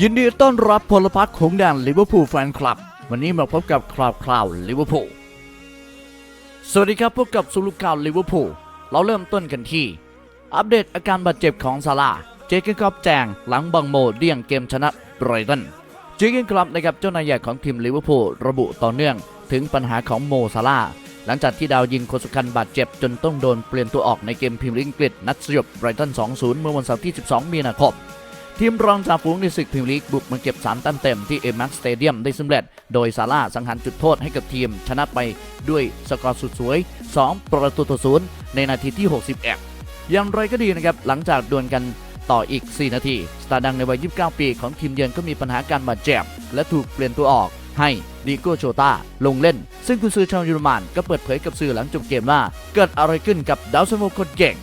ยินดีต้อนรับพลพรรคของแดนลิเวอร์พูลแฟนคลับ วันนี้มาพบกับคราวคราวลิเวอร์พูลสวัสดีครับพบกับสุลุข่าวลิเวอร์พูลเราเริ่มต้นกันที่ อัปเดตอาการบาดเจ็บของซาร่าเจเกนครอปแจงหลังบังโมเดี่ยงเกมชนะไบรตันเจเกนครอปนะครับเจ้านายใหญ่ของทีมลิเวอร์พูลระบุต่อเนื่องถึงปัญหาของโมซาร่าหลังจากที่ดาวยิงคนสำคัญบาดเจ็บจนต้องโดนเปลี่ยนตัวออกในเกมพรีเมียร์ลีกอังกฤษนัดสยบไบรตัน 2-0 เมื่อวันเสาร์ที่ 12 มีนาคม ทีมรองจ่าฝูงในศึกพรีเมียร์ลีกบุกมาเก็บ3แต้มเต็มที่เอมักสเตเดียมได้สำเร็จ โดยซาร่าสังหารจุดโทษให้กับทีม ชนะไปด้วยสกอร์สุดสวย 2 ประตูต่อศูนย์ในนาทีที่ 61อย่างไรก็ดีนะครับ หลังจากดวลกันต่ออีก 4 นาที สตาร์ดังในวัย 29 ปีของทีมเยือนก็มีปัญหาการบาดเจ็บ และถูกเปลี่ยนตัวออกให้ดิโกโชตาลงเล่น ซึ่งกุนซือชาวเยอรมันก็เปิดเผยกับสื่อหลังจบเกมว่า เกิดอะไรขึ้นกับดาวซันโวคนเก่ง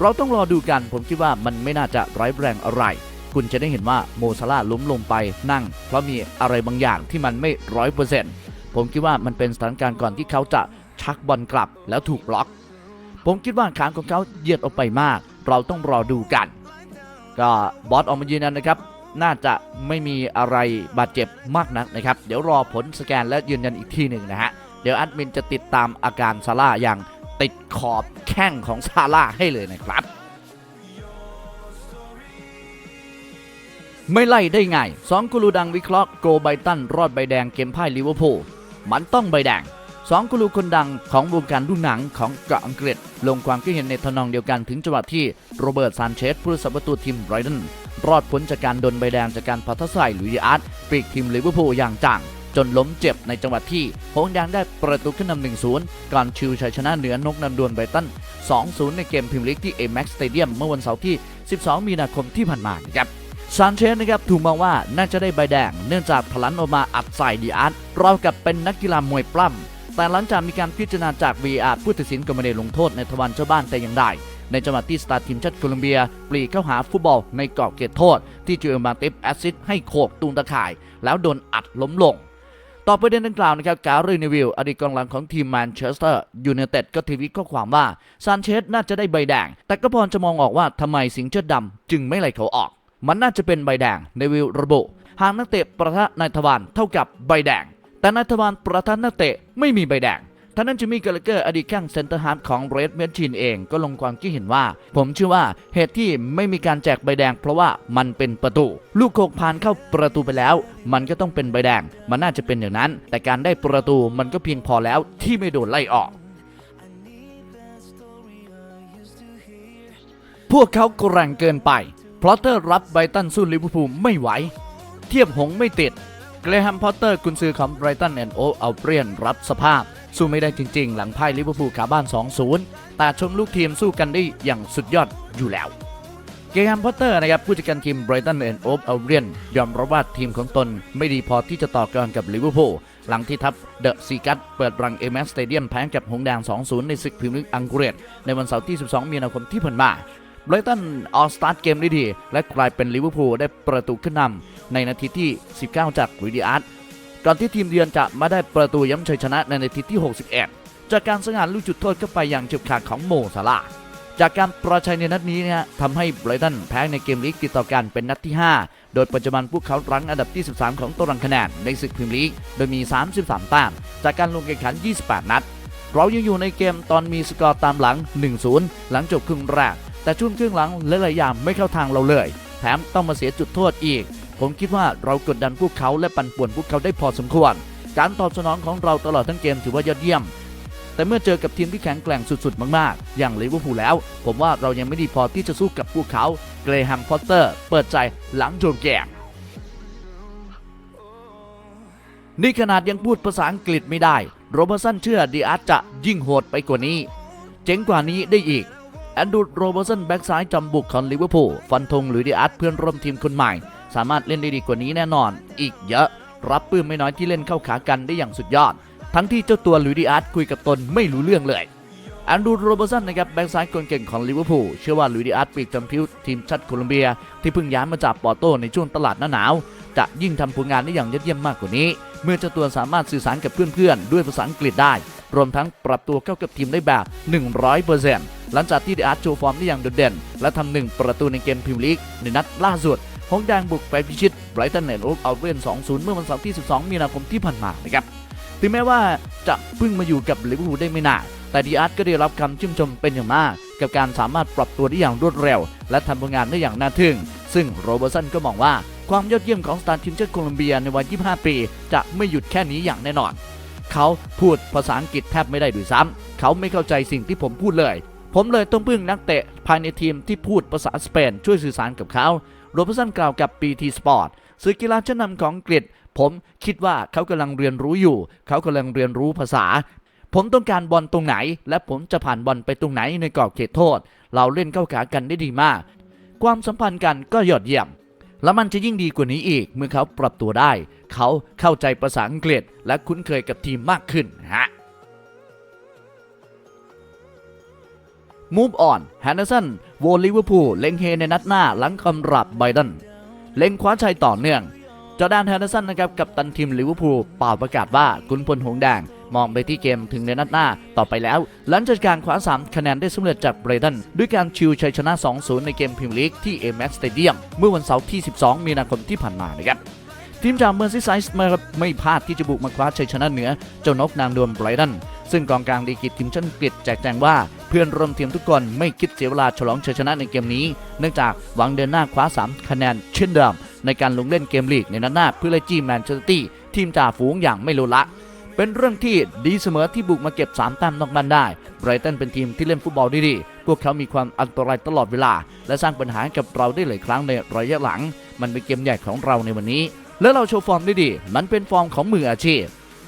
เราต้องรอดูกันผมคิดว่ามันไม่น่าจะร้ายแรงอะไร คุณจะได้เห็นว่าโมซาร่าล้มลงไปนั่ง เพราะมีอะไรบางอย่างที่มันไม่ร้อยเปอร์เซ็นต์ผมคิดว่ามันเป็นสถานการณ์ก่อนที่เขาจะชักบอลกลับแล้วถูกบล็อก ผมคิดว่าขาของเขาเหยียดออกไปมาก เราต้องรอดูกัน ก็บอสออกมายืนยันนะครับ น่าจะไม่มีอะไรบาดเจ็บมากนักนะครับ เดี๋ยวรอผลสแกนและยืนยันอีกทีหนึ่งนะฮะ เดี๋ยวแอดมินจะติดตามอาการซาร่าอย่างติดขอบแข้งของซาร่าให้เลยนะครับ ไม่ไล่ได้ไงสองกุลูดังวิเคราะห์โกไบตันรอดใบแดงเกมพ่ายลิเวอร์พูลมันต้องใบแดงสองกุลูคนดังของวงการดูหนังของเกาะอังกฤษ ลงความคิดเห็นในทนองเดียวกันถึงจังหวะที่โรเบิร์ตซานเชสผู้รักษาประตูทีมไรตันรอดพ้นจากการโดนใบแดงจากการพัทใส่ลุยส์อาร์ตปีกทีมลิเวอร์พูลอย่างจังจนล้มเจ็บในจังหวะที่หงส์แดงได้ประตูขึ้นนำ1-0ก่อนชิวชัยชนะเหนือนกนำดวลไบตัน2-0 ในเกมพรีเมียร์ลีกที่ Amex Stadium เมื่อวันเสาร์ที่ 12 มีนาคมที่ผ่านมานะครับ ซานเชสนะครับถูกมองว่าน่าจะได้ใบแดง เนื่องจากพลันออกมาอัดใส่ดีอาร์ตราวกับเป็นนักกีฬามวยปล้ำแต่หลังจากมีการพิจารณาจาก VR ผู้ตัดสินก็ไม่ได้ลงโทษในทวารเจ้าบ้านแต่อย่างใดในจังหวะที่สตาร์ทีมชาติโคลอมเบีย ปลีเข้าหาฟุตบอลในกรอบเขตโทษ ที่จูเอลมาติฟแอซิสต์ให้โขกตูนตะข่าย แล้วโดนอัดล้มลง ต่อประเด็นดังกล่าวนะครับการีเนวิลอดีตกองหลังของทีมแมนเชสเตอร์ยูไนเต็ดก็ทวีตข้อความว่าซานเชสน่าจะได้ใบแดง แต่ก็พอจะมองออกว่าทำไมสิงเชิดดำจึงไม่ไล่เขาออก มันน่าจะเป็นใบแดงเนวิลระบุ หากนักเตะประทะนายทวารเท่ากับใบแดง แต่นายทวารประทะนักเตะไม่มีใบแดงท่านั้นจิมมี่เกลเกอร์อดีตแข้งเซนเตอร์ฮาร์ฟของเรดเมชินเองก็ลงความคิดเห็นว่า ผมเชื่อว่าเหตุที่ไม่มีการแจกใบแดงเพราะว่ามันเป็นประตู ลูกโขกผ่านเข้าประตูไปแล้ว มันก็ต้องเป็นใบแดง มันน่าจะเป็นอย่างนั้น แต่การได้ประตูมันก็เพียงพอแล้วที่ไม่โดนไล่ออก พวกเขาแกร่งเกินไป พลอตเตอร์รับไบรตันสู้ลิเวอร์พูลไม่ไหว เทียบหงส์ไม่ติดเกรแฮมพอตเตอร์กุนซือของไบรตันแอนด์โอเอัลเบียนรับสภาพ สู้ไม่ได้จริงๆ หลังพ่ายลิเวอร์พูลขาบ้าน 2-0 แต่ชมลูกทีมสู้กันได้อย่างสุดยอดอยู่แล้วเกรแฮมพอตเตอร์นะครับผู้จัดการทีมไบรตันแอนด์โอเอัลเบียนยอมรับว่าทีมของตนไม่ดีพอที่จะต่อกรกับลิเวอร์พูลหลังที่ทัพเดอะซีกัตเปิดรังเอเมสสเตเดียมแพ้กับหงส์แดง 2-0 ในศึกพรีเมียร์ลีกอังกฤษในวันเสาร์ที่ 12 มีนาคมที่ผ่านมา ไบรตันออสตาร์ทเกมได้ดี และกลายเป็นลิเวอร์พูลได้ประตูขึ้นนำในนาทีที่ 19 จากริดิอาร์ตก่อนที่ทีมเยือนจะมาได้ประตูย้ำชัยชนะในนาทีที่ 61 จากการสังหารลูกจุดโทษเข้าไปอย่างเฉียบขาดของโมซาลาจากการประชัยในนัดนี้นะฮะทำให้ไบรตันแพ้ในเกมลีกติดต่อกันเป็นนัดที่ 5 โดยปัจจุบันพวกเขารั้งอันดับที่ 13 ของตารางคะแนนในศึกพรีเมียร์ลีก โดยมี 33 แต้มจากการลงแข่งขัน 28 นัด เรายังอยู่ในเกมตอนมีสกอร์ตามหลัง 1-0 หลังจบครึ่งแรก แต่ช่วงครึ่งหลังหลายๆอย่างไม่เข้าทางเราเลย แถมต้องมาเสียจุดโทษอีก ผมคิดว่าเรากดดันพวกเขาและปั่นป่วนพวกเขาได้พอสมควร การตอบสนองของเราตลอดทั้งเกมถือว่ายอดเยี่ยม แต่เมื่อเจอกับทีมที่แข็งแกร่งสุดๆ มากๆ อย่างลิเวอร์พูลแล้ว ผมว่าเรายังไม่ดีพอที่จะสู้กับพวกเขาเกรแฮมพอตเตอร์ เปิดใจหลังโจมแกมนี่ขนาดยังพูดภาษาอังกฤษไม่ได้ โรเบอร์สันเชื่อดีอาร์จะยิ่งโหดไปกว่านี้ เจ๋งกว่านี้ได้อีก แอนดรูว์โรเบอร์สันแบ็กซ้ายจำบุกของลิเวอร์พูลฟันธงหรือดีอาร์ตเพื่อนร่วมทีมคนใหม่ สามารถเล่นได้ดีกว่านี้แน่นอน อีกเยอะ รับปื้มไม่น้อยที่เล่นเข้าขากันได้อย่างสุดยอด ทั้งที่เจ้าตัวหรือดีอาร์ตคุยกับตนไม่รู้เรื่องเลยแอนดูโรเบอร์สันนะครับแบ็กซ้ายคนเก่งของลิเวอร์พูลเชื่อว่าลุยดิอาร์ตปีกจำพิวทีมชาติโคลอมเบีย ที่เพิ่งย้ายมาจากปอร์โตในช่วงตลาดหน้าหนาว จะยิ่งทำผลงานได้อย่างยอดเยี่ยมมากกว่านี้ เมื่อเจ้าตัวสามารถสื่อสารกับเพื่อนๆ ด้วยภาษาอังกฤษได้ รวมทั้งปรับตัวเข้ากับทีมได้แบบ 100% หลังจากที่เดิอาร์ตโชว์ฟอร์มได้อย่างโดดเด่น และทำหนึ่งประตูในเกมพรีเมียร์ลีกในนัดล่าสุดหงแดงบุกไปพิชิตไบรตันเนโอ๊กเอาเวน2-0 เมื่อวันเสาร์ที่ 12 มีนาคมที่ผ่านมานะครับถึงแม้ว่าจะเพิ่งมาอยู่กับลิเวอร์พูลได้ไม่นานแต่ดีอาร์ตก็ได้รับคำชื่นชมเป็นอย่างมาก กับการสามารถปรับตัวได้อย่างรวดเร็ว และทำผลงานได้อย่างน่าทึ่ง ซึ่งโรเบอร์สันก็มองว่าความยอดเยี่ยมของสตาร์ทีมชาติโคลอมเบียในวัย25ปี จะไม่หยุดแค่นี้อย่างแน่นอน เขาพูดภาษาอังกฤษแทบไม่ได้ด้วยซ้ำเขาไม่เข้าใจสิ่งที่ผมพูดเลย ผมเลยต้องพึ่งนักเตะภายในทีมที่พูดภาษาสเปนช่วยสื่อสารกับเขาโรเบร์สันกล่าวกับ BT Sport สื่อกีฬาชั้นนำของอังกฤษ ผมคิดว่าเขากำลังเรียนรู้อยู่ เขากำลังเรียนรู้ภาษา ผมต้องการบอลตรงไหน และผมจะผ่านบอลไปตรงไหนในกรอบเขตโทษ เราเล่นเข้าขากันได้ดีมาก ความสัมพันธ์กันก็ยอดเยี่ยม และมันจะยิ่งดีกว่านี้อีก เมื่อเขาปรับตัวได้ เขาเข้าใจภาษาอังกฤษ และคุ้นเคยกับทีมมากขึ้นฮะ Move on แฮนเดอร์สันโวลิเวอร์พูลเล็งเฮในนัดหน้าหลังคำรับไบเดนเล็งคว้าชัยต่อเนื่องจอแดนแฮนเดอร์สันนะครับกับตันทีมลิเวอร์พูลเป่าประกาศว่าขุนพลหงแดงมองไปที่เกมถึงในนัดหน้าต่อไปแล้ว หลังจากการคว้า 3 คะแนนได้สำเร็จจากไบรตันด้วยการชิวชัยชนะ 2-0 ในเกมพรีเมียร์ลีกที่ Amex Stadium เมื่อวันเสาร์ที่ 12 มีนาคมที่ผ่านมานะครับทีมจากเมอร์ซิไซส์มาไม่พลาดที่จะบุกมาคว้าชัยชนะเหนือ เจ้านกนางดวงไบรตันซึ่งกองกลางดีกรีทีมชาติอังกฤษแจกแจงว่า เพื่อนร่วมทีมทุกคนไม่คิดเสียเวลาฉลองชัยชนะในเกมนี้ เนื่องจากหวังเดินหน้าคว้า 3 คะแนนเช่นเดิม ในการลงเล่นเกมลีกในนัดหน้าเพื่อไล่จี้แมนเชสเตอร์ตี้ทีมจ่าฝูงอย่างไม่รู้ละ เป็นเรื่องที่ดีเสมอที่บุกมาเก็บ 3 แต้มนอกบ้านได้ไบรตันเป็นทีมที่เล่นฟุตบอลได้ดีพวกเขามีความอันตรายตลอดเวลา และสร้างปัญหากับเราได้หลายครั้งในระยะหลัง มันเป็นเกมใหญ่ของเราในวันนี้ และเราโชว์ฟอร์มได้ดี มันเป็นฟอร์มของมืออาชีพ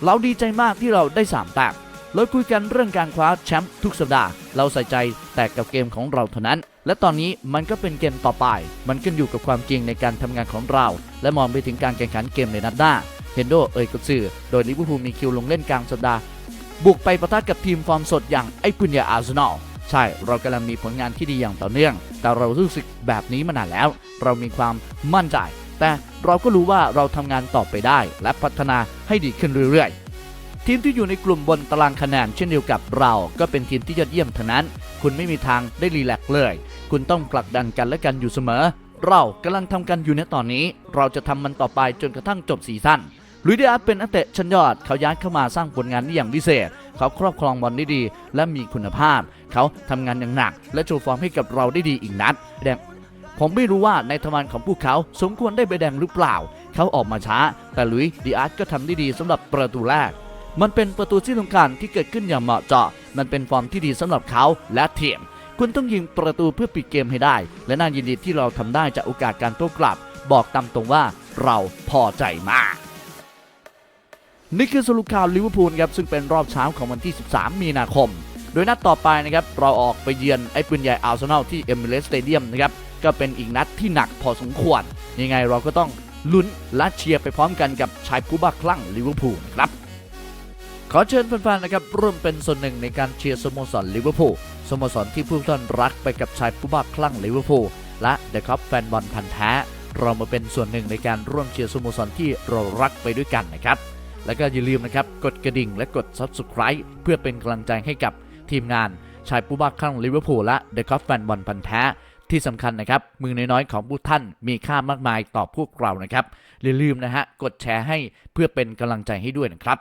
เราดีใจมากที่เราได้3แต้ม เราคุยกันเรื่องการคว้าแชมป์ทุกสัปดาห์ เราใส่ใจแต่กับเกมของเราเท่านั้น และตอนนี้มันก็เป็นเกมต่อไป มันขึ้นอยู่กับความจริงในการทำงานของเรา และมองไปถึงการแข่งขันเกมในนัดหน้าเฮนโดเอ่ยกับสื่อ โดยลิเวอร์พูลมีคิวลงเล่นกลางสัปดาห์ บุกไปประทะกับทีมฟอร์มสดอย่างไอปุญญาอาร์เซนอลใช่ เรากำลังมีผลงานที่ดีอย่างต่อเนื่อง แต่เรารู้สึกแบบนี้มานานแล้ว เรามีความมั่นใจ แต่เราก็รู้ว่าเราทำงานต่อไปได้ และพัฒนาให้ดีขึ้นเรื่อยๆ ทีมที่อยู่ในกลุ่มบนตารางคะแนนเช่นเดียวกับเรา ก็เป็นทีมที่ยอดเยี่ยมเท่านั้น คุณไม่มีทางได้รีแลกซ์เลย คุณต้องผลักดันกันและกันอยู่เสมอ เรากำลังทำกันอยู่ในตอนนี้ เราจะทำมันต่อไปจนกระทั่งจบซีซั่นลุยเดียร์เป็นนักเตะชั้นยอด เขาย้ายเข้ามาสร้างผลงานได้อย่างพิเศษ เขาครอบครองบอลได้ดี และมีคุณภาพ เขาทำงานอย่างหนัก และโชว์ฟอร์มให้กับเราได้ดีอีกนัดแดงผมไม่รู้ว่าในทวารของพวกเขาสมควรได้ใบแดงหรือเปล่า เขาออกมาช้า แต่ลุยดีอาร์ตก็ทำได้ดีสำหรับประตูแรก มันเป็นประตูที่สำคัญที่เกิดขึ้นอย่างเหมาะเจาะ มันเป็นฟอร์มที่ดีสำหรับเขาและทีม คุณต้องยิงประตูเพื่อปิดเกมให้ได้ และน่ายินดีที่เราทำได้จากโอกาสการโต้กลับ บอกตามตรงว่าเราพอใจมาก นี่คือสรุปข่าวลิเวอร์พูลครับซึ่งเป็นรอบเช้าของวันที่ 13 มีนาคม โดยนัดต่อไปนะครับเราออกไปเยือนไอ้ปืนใหญ่อาร์เซนอลที่เอมิเรสสเตเดียมนะครับก็เป็นอีกนัดที่หนักพอสมควร ยังไงเราก็ต้องลุ้นและเชียร์ไปพร้อมกันกับชายผู้บ้าคลั่งลิเวอร์พูลครับ ขอเชิญแฟนๆนะครับร่วมเป็นส่วนหนึ่งในการเชียร์สโมสรลิเวอร์พูลสโมสรที่ผู้ท่านรักไปกับชายผู้บ้าคลั่งลิเวอร์พูลและเดอะคัพแฟนบอลพันธ์แท้ เรามาเป็นส่วนหนึ่งในการร่วมเชียร์สโมสรที่เรารักไปด้วยกันนะครับ แล้วก็อย่าลืมนะครับกดกระดิ่งและกด Subscribe เพื่อเป็นกำลังใจให้กับทีมงานชายผู้บ้าคลั่งลิเวอร์พูลและเดอะคัพแฟนบอลพันธ์แท้ที่สำคัญนะครับ มือน้อยๆของผู้ท่านมีค่ามากมายต่อพวกเรานะครับอย่าลืมนะฮะกดแชร์ให้เพื่อเป็นกำลังใจให้ด้วยนะครับ